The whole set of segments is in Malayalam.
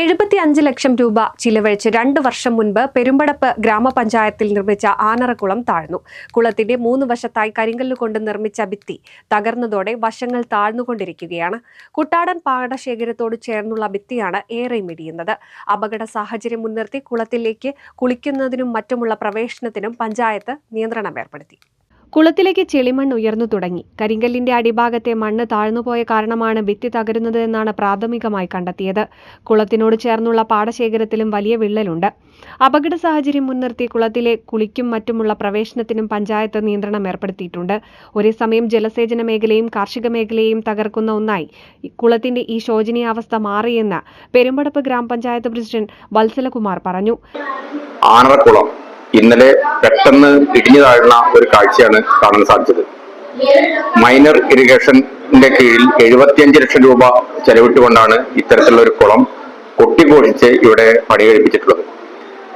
എഴുപത്തി അഞ്ച് ലക്ഷം രൂപ ചിലവഴിച്ച് രണ്ട് വർഷം മുൻപ് പെരുമ്പടപ്പ് ഗ്രാമപഞ്ചായത്തിൽ നിർമ്മിച്ച ആനറക്കുളം താഴ്ന്നു. കുളത്തിന്റെ മൂന്ന് വശത്തായി കരിങ്കല്ല് കൊണ്ട് നിർമ്മിച്ച ഭിത്തി തകർന്നതോടെ വശങ്ങൾ താഴ്ന്നുകൊണ്ടിരിക്കുകയാണ്. കുട്ടാടൻ പാടശേഖരത്തോട് ചേർന്നുള്ള ഭിത്തിയാണ് ഏറെ മിടിയുന്നത്. അപകട സാഹചര്യം മുൻനിർത്തി കുളത്തിലേക്ക് കുളിക്കുന്നതിനും മറ്റുമുള്ള പ്രവേശനത്തിനും പഞ്ചായത്ത് നിയന്ത്രണം ഏർപ്പെടുത്തി. കുളത്തിലേക്ക് ചെളിമണ്ണ് ഉയർന്നു തുടങ്ങി. കരിങ്കല്ലിന്റെ അടിഭാഗത്തെ മണ്ണ് താഴ്ന്നുപോയ കാരണമാണ് ഭിത്തി തകരുന്നത് എന്നാണ് പ്രാഥമികമായി കണ്ടെത്തിയത്. കുളത്തിനോട് ചേർന്നുള്ള പാടശേഖരത്തിലും വലിയ വിള്ളലുണ്ട്. അപകട സാഹചര്യം മുൻനിർത്തി കുളത്തിലെ കുളിക്കും മറ്റുമുള്ള പ്രവേശനത്തിനും പഞ്ചായത്ത് നിയന്ത്രണം ഏർപ്പെടുത്തിയിട്ടുണ്ട്. ഒരേ സമയം ജലസേചന മേഖലയും കാർഷിക മേഖലയെയും തകർക്കുന്ന ഒന്നായി. കുളത്തിന്റെ ഈ ശോചനീയാവസ്ഥ മാറിയെന്ന് പെരുമ്പടപ്പ് ഗ്രാമപഞ്ചായത്ത് പ്രസിഡന്റ് വത്സലകുമാർ പറഞ്ഞു. ആനറക്കുളം ഇന്നലെ പെട്ടെന്ന് ഇടിഞ്ഞു താഴ്ന്ന ഒരു കാഴ്ചയാണ് കാണാൻ സാധിച്ചത്. മൈനർ ഇറിഗേഷന്റെ കീഴിൽ എഴുപത്തിയഞ്ച് ലക്ഷം രൂപ ചെലവിട്ടുകൊണ്ടാണ് ഇത്തരത്തിലുള്ള ഒരു കുളം കൊട്ടിഘോഷിച്ച് ഇവിടെ പണി കഴിപ്പിച്ചിട്ടുള്ളത്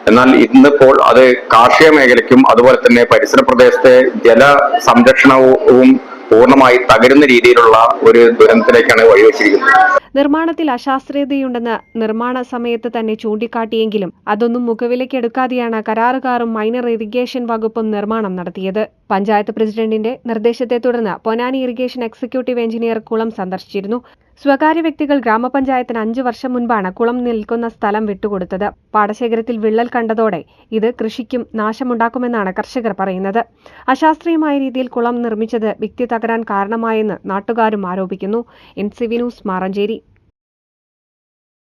എന്നാൽ ഇന്നിപ്പോൾ അത് കാർഷിക മേഖലയ്ക്കും അതുപോലെ തന്നെ പരിസര പ്രദേശത്തെ ജല സംരക്ഷണവും പൂർണമായി തകരുന്ന രീതിയിലുള്ള ഒരു ദുരന്തത്തിലേക്കാണ് വഴിവെച്ചിരിക്കുന്നത് നിർമ്മാണത്തിൽ അശാസ്ത്രീയതയുണ്ടെന്ന് നിർമ്മാണ സമയത്ത് തന്നെ ചൂണ്ടിക്കാട്ടിയെങ്കിലും അതൊന്നും മുഖവിലയ്ക്കെടുക്കാതെയാണ് കരാറുകാരും മൈനർ ഇറിഗേഷൻ വകുപ്പും നിർമ്മാണം നടത്തിയത്. പഞ്ചായത്ത് പ്രസിഡന്റിന്റെ നിർദ്ദേശത്തെ തുടർന്ന് പൊനാനി ഇറിഗേഷൻ എക്സിക്യൂട്ടീവ് എഞ്ചിനീയർ കുളം സന്ദർശിച്ചിരുന്നു. സ്വകാര്യ വ്യക്തികൾ ഗ്രാമപഞ്ചായത്തിന് അഞ്ചു വർഷം മുൻപാണ് കുളം നിൽക്കുന്ന സ്ഥലം വിട്ടുകൊടുത്തത്. പാടശേഖരത്തിൽ വിള്ളൽ കണ്ടതോടെ ഇത് കൃഷിക്കും നാശമുണ്ടാക്കുമെന്നാണ് കർഷകർ പറയുന്നത്. അശാസ്ത്രീയമായ രീതിയിൽ കുളം നിർമ്മിച്ചത് വ്യക്തി തകരാൻ കാരണമായെന്ന് നാട്ടുകാരും ആരോപിക്കുന്നു. N C V news Maranchery.